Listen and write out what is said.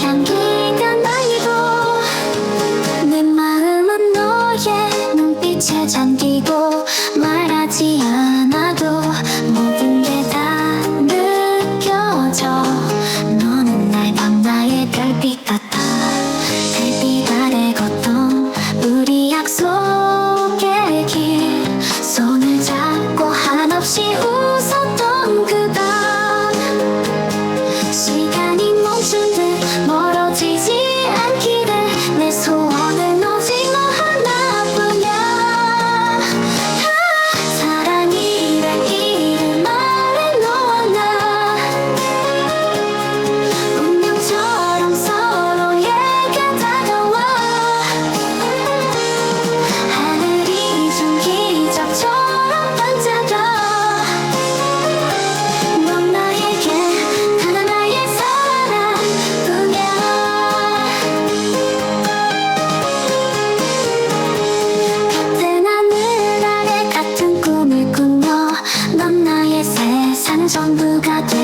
향기가 날리고 내 마음은 너의 눈빛에 잠기고 말하지 않아도 뭐 深く